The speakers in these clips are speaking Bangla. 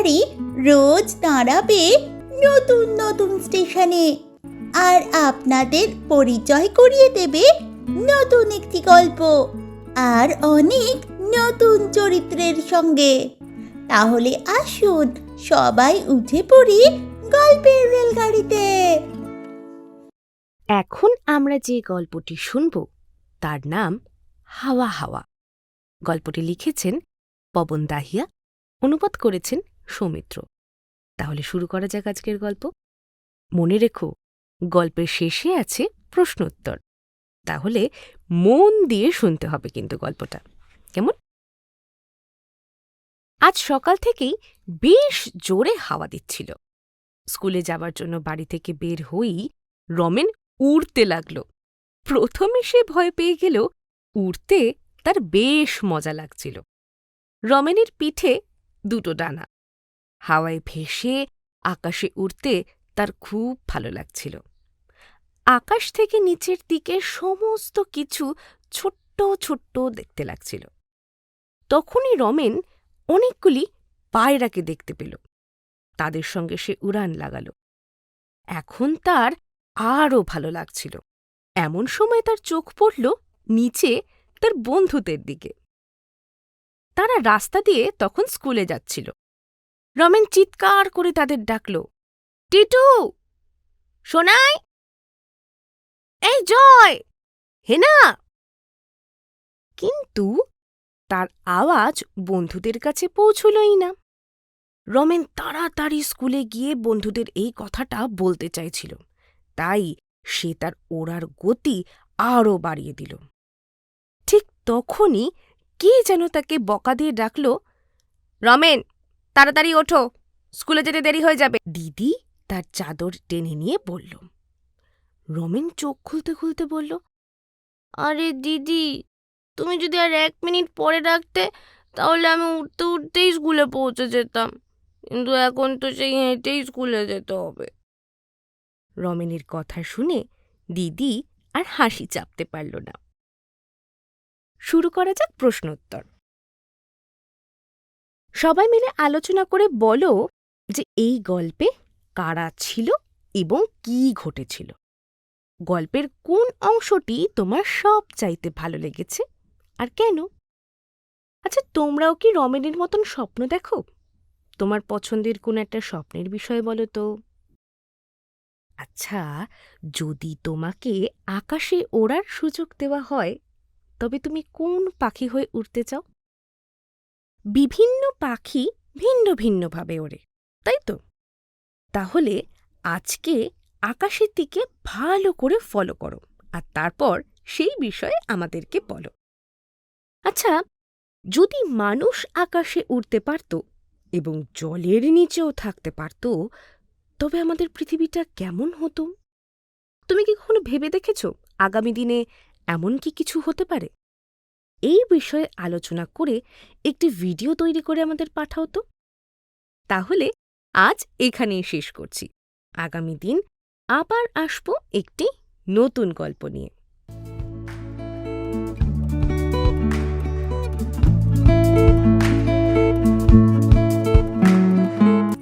রেলগাড়ি রোজ দাঁড়াবে নতুন নতুন স্টেশনে। আর আপনাদের পরিচয় করিয়ে দেবে নতুন একটি গল্প আর অনেক নতুন চরিত্রের সঙ্গে। তাহলে আসুন সবাই উঠে পড়ি গল্পের রেলগাড়িতে। এখন আমরা যে গল্পটি শুনব, তার নাম হাওয়া হাওয়া। গল্পটি লিখেছেন পবন দাহিয়া, অনুবাদ করেছেন সৌমিত্র। তাহলে শুরু করা যাক আজকের গল্প। মনে রেখো, গল্পের শেষে আছে প্রশ্নোত্তর। তাহলে মন দিয়ে শুনতে হবে কিন্তু গল্পটা। কেমন? আজ সকাল থেকেই বেশ জোরে হাওয়া দিচ্ছিল। স্কুলে যাবার জন্য বাড়ি থেকে বের হয়েই রমেন উড়তে লাগল। প্রথমে সে ভয় পেয়ে গেল, উড়তে তার বেশ মজা লাগছিল। রমেনের পিঠে দুটো ডানা। হাওয়ায় ভেসে আকাশে উড়তে তার খুব ভালো লাগছিল। আকাশ থেকে নিচের দিকে সমস্ত কিছু ছোট্ট ছোট্ট দেখতে লাগছিল। তখনই রমেন অনেকগুলি পায়রাকে দেখতে পেল। তাদের সঙ্গে সে উড়ান লাগাল। এখন তার আরও ভালো লাগছিল। এমন সময় তার চোখ পড়ল নিচে তার বন্ধুদের দিকে। তারা রাস্তা দিয়ে তখন স্কুলে যাচ্ছিল। রমেন চিৎকার করে তাদের ডাকল। টিটু, সোনাই, এই জয়, হেনা। কিন্তু তার আওয়াজ বন্ধুদের কাছে পৌঁছলই না। রমেন তাড়াতাড়ি স্কুলে গিয়ে বন্ধুদের এই কথাটা বলতে চাইছিল। তাই সে তার ওড়ার গতি আরও বাড়িয়ে দিল। ঠিক তখনই কে যেন তাকে বকা দিয়ে ডাকল, রমেন তাড়াতাড়ি ওঠো, স্কুলে যেতে দেরি হয়ে যাবে। দিদি তার চাদর টেনে নিয়ে বলল। রমেন চোখ খুলতে খুলতে বলল, আরে দিদি, তুমি যদি আর এক মিনিট পরে ডাকতে, তাহলে আমি উঠতে উঠতেই স্কুলে পৌঁছে যেতাম। কিন্তু এখন তো সেই হেঁটেই স্কুলে যেতে হবে। রমেনের কথা শুনে দিদি আর হাসি চাপতে পারল না। শুরু করা যাক প্রশ্নোত্তর। সবাই মিলে আলোচনা করে বলো যে এই গল্পে কারা ছিল এবং কি ঘটেছিল। গল্পের কোন অংশটি তোমার সব চাইতে ভালো লেগেছে আর কেন? আচ্ছা তোমরাও কি রমেনের মতন স্বপ্ন দেখো? তোমার পছন্দের কোন একটা স্বপ্নের বিষয় বলো তো। আচ্ছা যদি তোমাকে আকাশে ওড়ার সুযোগ দেওয়া হয়, তবে তুমি কোন পাখি হয়ে উড়তে চাও? বিভিন্ন পাখি ভিন্ন ভিন্নভাবে ওড়ে, তাই তো? তাহলে আজকে আকাশের দিকে ভালো করে ফলো করো, আর তারপর সেই বিষয়ে আমাদেরকে বলো। আচ্ছা যদি মানুষ আকাশে উড়তে পারত এবং জলের নিচেও থাকতে পারত, তবে আমাদের পৃথিবীটা কেমন হতো? তুমি কি কখনো ভেবে দেখেছ আগামী দিনে এমন কি কিছু হতে পারে? এই বিষয়ে আলোচনা করে একটি ভিডিও তৈরি করে আমাদের পাঠাও তো। তাহলে আজ এখানেই শেষ করছি। আগামী দিন আবার আসব একটি নতুন গল্প নিয়ে।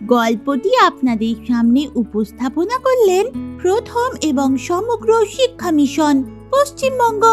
গল্পটি আপনাদের সামনে উপস্থাপনা করলেন প্রথম এবং সমগ্র শিক্ষা মিশন, পশ্চিমবঙ্গ।